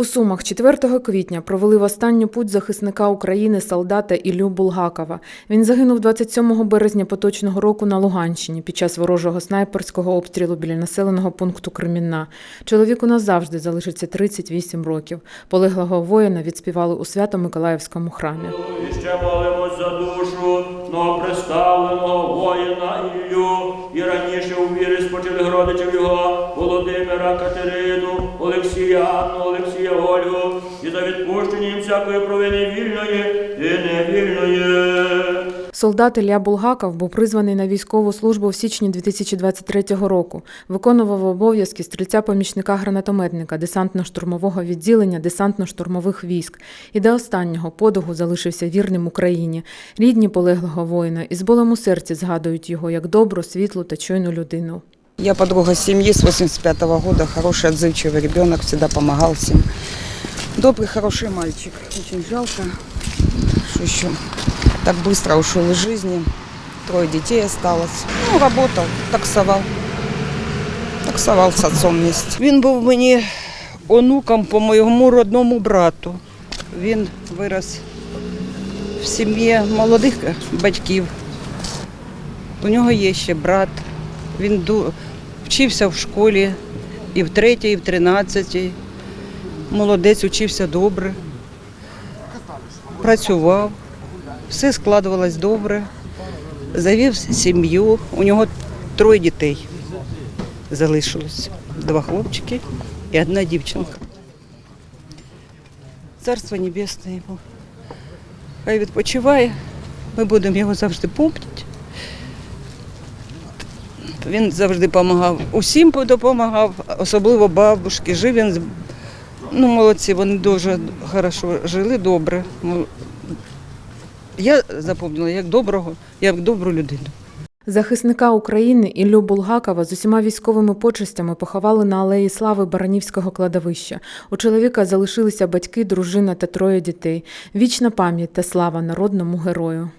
У Сумах 4 квітня провели в останню путь захисника України солдата Іллю Булгакова. Він загинув 27 березня поточного року на Луганщині під час ворожого снайперського обстрілу біля населеного пункту Кремінна. Чоловіку назавжди залишиться 38 років. Полеглого воїна відспівали у Свято-Миколаївському храмі. І ще молимось за душу новоприставленого воїна Іллю, і раніше у вірі спочили родичів його Володимира, Катерину, Олексія, Олексія, Ольгу, і за відпущення їм всякої провини вільної і невільної. Солдат Ілля Булгаков був призваний на військову службу в січні 2023 року. Виконував обов'язки стрільця-помічника гранатометника десантно-штурмового відділення десантно-штурмових військ і до останнього подогу залишився вірним Україні. Рідні полеглого воїна із болем у серці згадують його як добру, світлу та чуйну людину. Я подруга семьи с 85 года, хороший, отзывчивый ребенок, всегда помогал всем. Добрый, хороший мальчик. Очень жалко, что еще так быстро ушел из жизни. Трое детей осталось. Ну, работал, таксовал. Таксовал с отцом вместе. Він був мені онуком по моєму родному брату. Він вирос в сім'ї молодих батьків. У нього є ще брат. Він ду- вчився в школі і в третій, і в тринадцятій. Молодець, учився добре. Працював, все складувалось добре. Завів сім'ю. У нього троє дітей залишилось. Два хлопчики і одна дівчинка. Царство Небесне йому. Хай відпочиває. Ми будемо його завжди пам'ятати. Він завжди допомагав. Усім допомагав, особливо бабушки. Жив він ну, молодці, вони дуже хорошо жили, добре. Я запам'ятала як доброго, як добру людину. Захисника України Іллю Булгакова з усіма військовими почестями поховали на алеї слави Баранівського кладовища. У чоловіка залишилися батьки, дружина та троє дітей. Вічна пам'ять та слава народному герою.